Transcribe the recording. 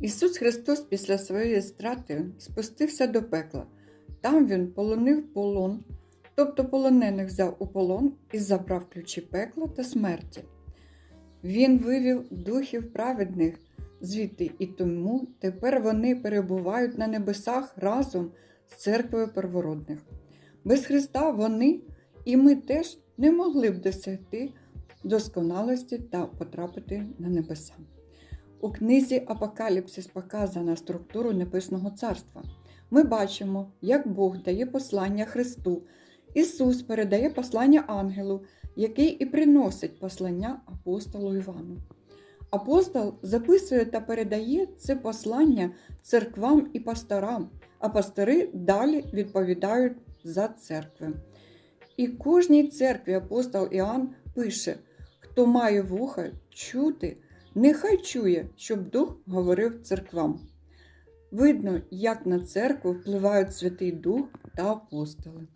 Ісус Христос після своєї страти спустився до пекла. Там Він полонив полон, тобто полонених взяв у полон і забрав ключі пекла та смерті. Він вивів духів праведних звідти, і тому тепер вони перебувають на небесах разом з церквою первородних. Без Христа вони і ми теж не могли б досягти досконалості та потрапити на небеса. У книзі Апокаліпсис показана структура Небесного Царства. Ми бачимо, як Бог дає послання Христу. Ісус передає послання ангелу, який і приносить послання апостолу Івану. Апостол записує та передає це послання церквам і пасторам, а пастори далі відповідають за церкви. І кожній церкві апостол Іоанн пише: хто має вуха чути, нехай чує, щоб Дух говорив церквам. Видно, як на церкву впливають Святий Дух та апостоли.